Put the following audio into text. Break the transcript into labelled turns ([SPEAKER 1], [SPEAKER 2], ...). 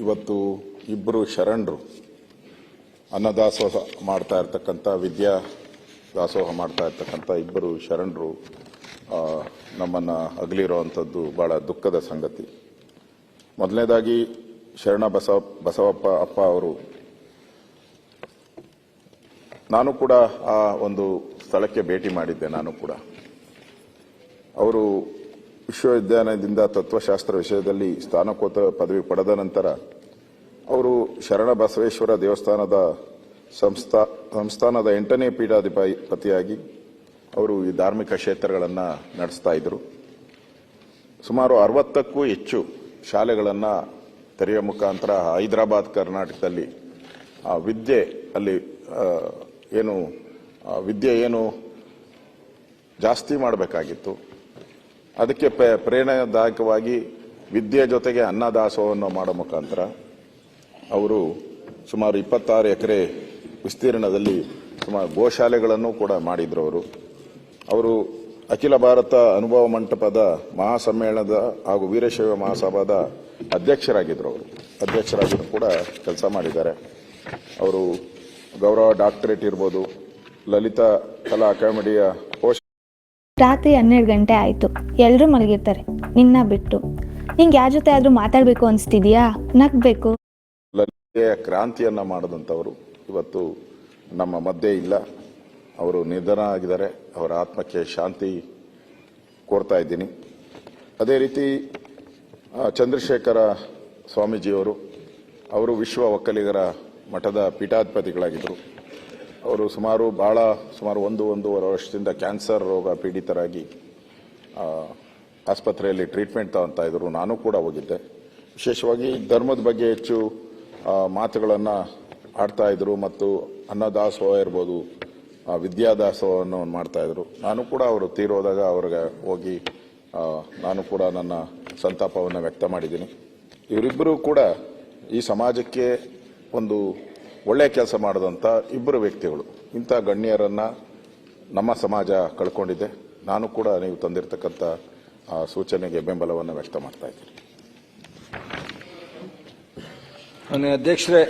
[SPEAKER 1] ಇವತ್ತು ಇಬ್ಬರು ಶರಣರು ಅನ್ನದಾಸೋಹ ಮಾಡ್ತಾ ಇರ್ತಕ್ಕಂಥ ವಿದ್ಯಾ ದಾಸೋಹ ಮಾಡ್ತಾ ಇರ್ತಕ್ಕಂಥ ಇಬ್ಬರು ಶರಣರು ನಮ್ಮನ್ನು ಅಗಲಿರುವಂಥದ್ದು ಬಹಳ ದುಃಖದ ಸಂಗತಿ. ಮೊದಲನೇದಾಗಿ ಶರಣ ಬಸವ ಬಸವಪ್ಪ ಅಪ್ಪ ಅವರು, ನಾನು ಕೂಡ ಆ ಒಂದು ಸ್ಥಳಕ್ಕೆ ಭೇಟಿ ಮಾಡಿದ್ದೆ, ನಾನು ಕೂಡ. ಅವರು ವಿಶ್ವವಿದ್ಯಾಲಯದಿಂದ ತತ್ವಶಾಸ್ತ್ರ ವಿಷಯದಲ್ಲಿ ಸ್ನಾನಕೋತ ಪದವಿ ಪಡೆದ ನಂತರ ಅವರು ಶರಣ ಬಸವೇಶ್ವರ ದೇವಸ್ಥಾನದ ಸಂಸ್ಥಾ, ಸಂಸ್ಥಾನದ ಎಂಟನೇ ಪೀಠಾಧಿಪತಿಯಾಗಿ ಅವರು ಈ ಧಾರ್ಮಿಕ ಕ್ಷೇತ್ರಗಳನ್ನು ನಡೆಸ್ತಾ ಇದ್ದರು ಸುಮಾರು ಅರವತ್ತಕ್ಕೂ ಹೆಚ್ಚು ಶಾಲೆಗಳನ್ನು ತೆರೆಯುವ ಮುಖಾಂತರ ಹೈದರಾಬಾದ್, ಕರ್ನಾಟಕದಲ್ಲಿ, ಆ, ವಿದ್ಯೆ ಅಲ್ಲಿ ಏನು ವಿದ್ಯೆ ಏನು ಜಾಸ್ತಿ ಮಾಡಬೇಕಾಗಿತ್ತು. ಅದಕ್ಕೆ ಪ್ರೆ- ಪ್ರೇರಣಾದಾಯಕವಾಗಿ ವಿದ್ಯೆ ಜೊತೆಗೆ ಅನ್ನದಾಸೋಹವನ್ನು ಮಾಡೋ ಮುಖಾಂತರ ಅವರು ಸುಮಾರು ಇಪ್ಪತ್ತಾರು ಎಕರೆ ವಿಸ್ತೀರ್ಣದಲ್ಲಿ ಸುಮಾರು ಗೋಶಾಲೆಗಳನ್ನು ಕೂಡ ಮಾಡಿದ್ರು ಅವರು. ಅವರು ಅಖಿಲ ಭಾರತ ಅನುಭವ ಮಂಟಪದ ಮಹಾಸಮ್ಮೇಳನದ ಹಾಗೂ ವೀರಶೈವ ಮಹಾಸಭಾದ ಅಧ್ಯಕ್ಷರಾಗಿದ್ದರು ಅವರು. ಅಧ್ಯಕ್ಷರಾಗಿದ್ದು ಕೂಡ ಕೆಲಸ ಮಾಡಿದ್ದಾರೆ. ಅವರು ಗೌರವ ಡಾಕ್ಟರೇಟ್ ಇರ್ಬೋದು, ಲಲಿತಾ ಕಲಾ ಅಕಾಡೆಮಿಯ
[SPEAKER 2] ರಾತ್ರಿ ಹನ್ನೆರಡು ಗಂಟೆ ಆಯಿತು. ಎಲ್ಲರೂ ಮಲಗಿರ್ತಾರೆ. ನಿನ್ನ ಬಿಟ್ಟು. ನಿಂಗೆ ಯಾರ ಜೊತೆ ಆದರೂ ಮಾತಾಡಬೇಕು ಅನಿಸ್ತಿದ್ಯಾ? ನಗ್ಬೇಕು.
[SPEAKER 1] ಕ್ರಾಂತಿಯನ್ನು ಮಾಡಿದಂಥವರು ಇವತ್ತು ನಮ್ಮ ಮಧ್ಯೆ ಇಲ್ಲ. ಅವರು ನಿಧನ ಆಗಿದ್ದಾರೆ ಅವರ ಆತ್ಮಕ್ಕೆ ಶಾಂತಿ ಕೋರ್ತಾ ಇದ್ದೀನಿ. ಅದೇ ರೀತಿ ಚಂದ್ರಶೇಖರ ಸ್ವಾಮೀಜಿಯವರು, ಅವರು ವಿಶ್ವ ಒಕ್ಕಲಿಗರ ಮಠದ ಪೀಠಾಧಿಪತಿಗಳಾಗಿದ್ದರು. ಅವರು ಸುಮಾರು ಬಹಳ ಸುಮಾರು ಒಂದು ಒಂದೂವರೆ ವರ್ಷದಿಂದ ಕ್ಯಾನ್ಸರ್ ರೋಗ ಪೀಡಿತರಾಗಿ ಆಸ್ಪತ್ರೆಯಲ್ಲಿ ಟ್ರೀಟ್ಮೆಂಟ್ ತಗೊಂತಾ ಇದ್ದರು ನಾನು ಕೂಡ ಹೋಗಿದ್ದೆ. ವಿಶೇಷವಾಗಿ ಧರ್ಮದ ಬಗ್ಗೆ ಹೆಚ್ಚು ಮಾತುಗಳನ್ನು ಆಡ್ತಾ ಇದ್ರು ಮತ್ತು ಅನ್ನದಾಸೋಹ ಇರ್ಬೋದು ವಿದ್ಯಾದಾಸೋಹವನ್ನು ಮಾಡ್ತಾ ಇದ್ರು. ನಾನು ಕೂಡ ಅವರು ತೀರೋದಾಗ ಅವ್ರಿಗೆ ಹೋಗಿ ನಾನು ಕೂಡ ನನ್ನ ಸಂತಾಪವನ್ನು ವ್ಯಕ್ತ ಮಾಡಿದ್ದೀನಿ. ಇವರಿಬ್ಬರೂ ಕೂಡ ಈ ಸಮಾಜಕ್ಕೆ ಒಂದು ಒಳ್ಳೆಯ ಕೆಲಸ ಮಾಡಿದಂಥ ಇಬ್ಬರು ವ್ಯಕ್ತಿಗಳು. ಇಂಥ ಗಣ್ಯರನ್ನು ನಮ್ಮ ಸಮಾಜ ಕಳ್ಕೊಂಡಿದೆ. ನಾನು ಕೂಡ ನೀವು ತಂದಿರತಕ್ಕಂಥ ಸೂಚನೆಗೆ ಬೆಂಬಲವನ್ನು ವ್ಯಕ್ತ ಮಾಡ್ತಾ ಇದ್ದೀನಿ
[SPEAKER 3] ಅಧ್ಯಕ್ಷರೇ